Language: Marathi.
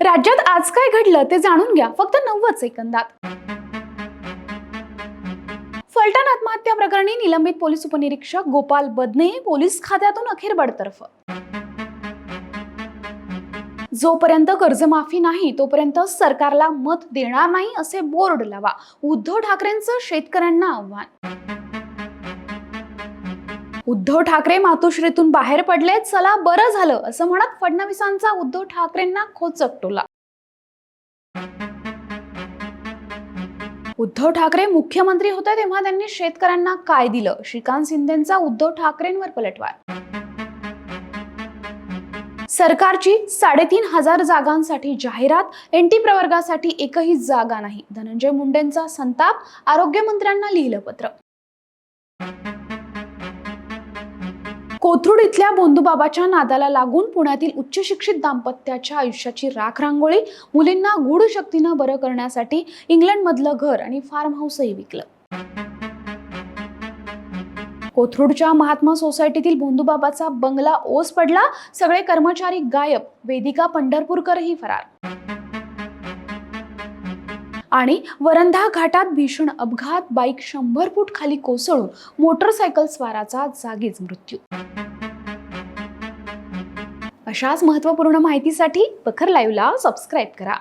राज्यात आज काय घडलं ते जाणून घ्या. फक्त नव्वद सेकंदात. फलटण आत्महत्या प्रकरणी निलंबित पोलीस उपनिरीक्षक गोपाल बदने पोलीस खात्यातून अखेर बडतर्फ. जोपर्यंत कर्जमाफी नाही तोपर्यंत सरकारला मत देणार नाही असे बोर्ड लावा. उद्धव ठाकरेंचं शेतकऱ्यांना आव्हान. उद्धव ठाकरे मातोश्रीतून बाहेर पडले चला बरं झालं असं म्हणत फडणवीसांचा उद्धव ठाकरेंना खोचक टोला. उद्धव ठाकरे मुख्यमंत्री होते तेव्हा त्यांनी शेतकऱ्यांना काय दिलं? श्रीकांत शिंदेचा उद्धव ठाकरेंवर पलटवार. सरकारची साडेतीन हजार जागांसाठी जाहिरात एनटी प्रवर्गासाठी एकही जागा नाही. धनंजय मुंडेंचा संताप आरोग्यमंत्र्यांना लिहिलं पत्र. कोथरूड इथल्या बोंधूबाबाच्या नादाला लागून पुण्यातील उच्च शिक्षित दाम्पत्याच्या आयुष्याची राख रांगोळी मुलींना गूढ शक्तीनं बरं करण्यासाठी इंग्लंडमधलं घर आणि फार्म हाऊसही विकलं. कोथरूडच्या महात्मा सोसायटीतील बोंधूबाबाचा बंगला ओस पडला सगळे कर्मचारी गायब वेदिका पंढरपूरकरही फरार. आणि वरंधा घाटात भीषण अपघात बाईक शंभर फूट खाली कोसळून मोटरसायकल स्वाराचा जागीच मृत्यू. अशाच महत्त्वपूर्ण माहितीसाठी बखर लाईव्हला सबस्क्राईब करा.